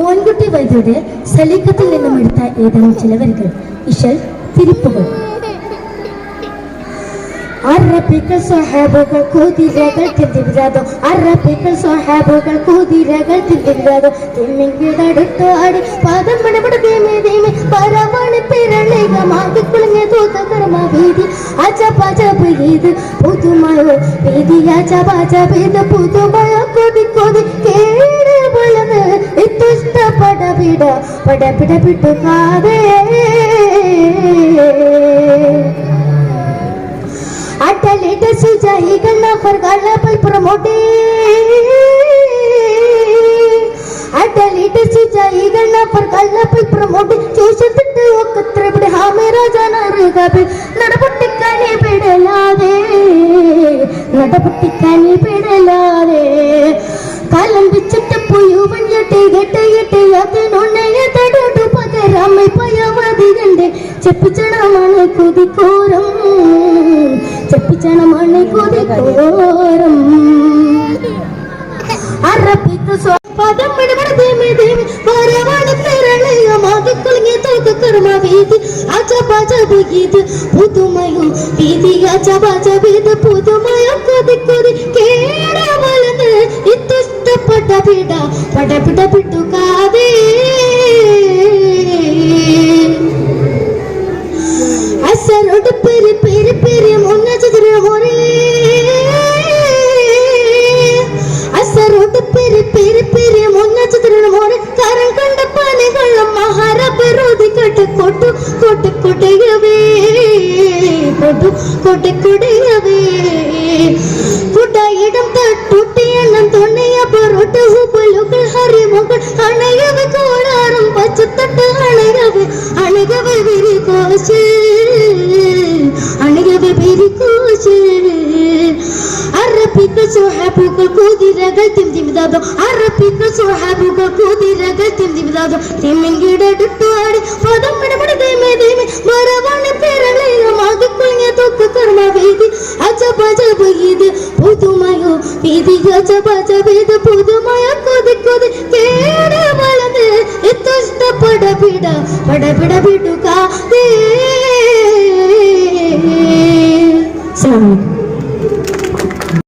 മോൻകുട്ടി വൈദ്യരുടെ സലീക്കത്തിൽ നിന്നും എടുത്ത ഏതാനും ചില വരികൾ ഇശൽ തിരിപ്പുകൾ. അറബികൾ സ്വഹാബുകൾ കുതിരകൾ തിന്തിരാതോ അറബികൾ സ്വഹാബുകൾ കുതിരകൾ തിന്തിരാതോ തിമ്മിങ്കിടടുത്തു അടി പാദം പടപട ധീമേ ധീമേ പരവാണ് പിരളികമാകി കുളിഞ്ഞ തൂത്ത കർമ്മ വീതി അജപജപ് ഇത് പുതുമയോ വീതി അജപജപ് ഇത് പുതുമയോ കൊതി കൊതി. കേട് படப்பிட படப்பிடப்பிட்டு காதே At the latest, he can offer gullible promoting. At the latest, he can offer gullible promoting. Chosen to do a trip, Hamirajana Rigabit, not a particular pedalade, not a particular pedalade. ജനറുകൾ നടപൊട്ടിക്കാനെ പിടലാതെ നടപൊട്ടിക്കാനെ പിടലാതെ കാലം വെച്ചിട്ട് പുയുവൻ എട്ട് എട്ട് എട്ട് അതിനൊന്നയെ തടോട്ടു പകരമ്മ പയവതി കണ്ട് ചെപ്പിച്ചണമാണ് കുതിക്കോരം. ചെപ്പിച്ചണമാണ് കുതിക്കോരം. അറബിക്ക് സ്വാപദം പിടിപെട ധീമി ധീമി പരവാണ് പിരളയമാകി കുലുങ്ങി തോക്ക് കർമ്മ വീതി. അജബജബ് ഗീത് പുതുമയും വീതി. അജബജബീത് പുതുമയും കൊതി കൊതി കേട ഇത്തിഷ്ടപ്പെട്ട പിട പടപിട പിട്ടുകാതേ അസരോട് പെരി പെരി പെരി മുന്നചതുര മോരേ അസരോട് പെരി പെരി പെരി മുന്നചതുര മോരെ കരം കണ്ട പണികളും മഹാരപരോധി കട്ട് കൊട്ടു കൊട്ട് കൊടയവേ കൊട്ടു കൊട്ട് കൊടയവേ. பச்சத்தட்டு புலுக்கள் ஹரிமுகள் அணையவை கோடாரம் பச்சத்தட்டு அணையவை அணையவை விரி கோச்சு அணையவை விரி கோச்சு عربيك صحابك الكودي رجل تمدي بدادو عربيك صحابك الكودي رجل تمدي بدادو تمين جدا دتواري فادم بدر بدر ديمي ديمي مرابني വീതി പച്ച ഇത് പുതുമയോ കൊതി കൊതി കേട വളർന്ന് ഇഷ്ടപ്പെട പിട പടപിട പിടുക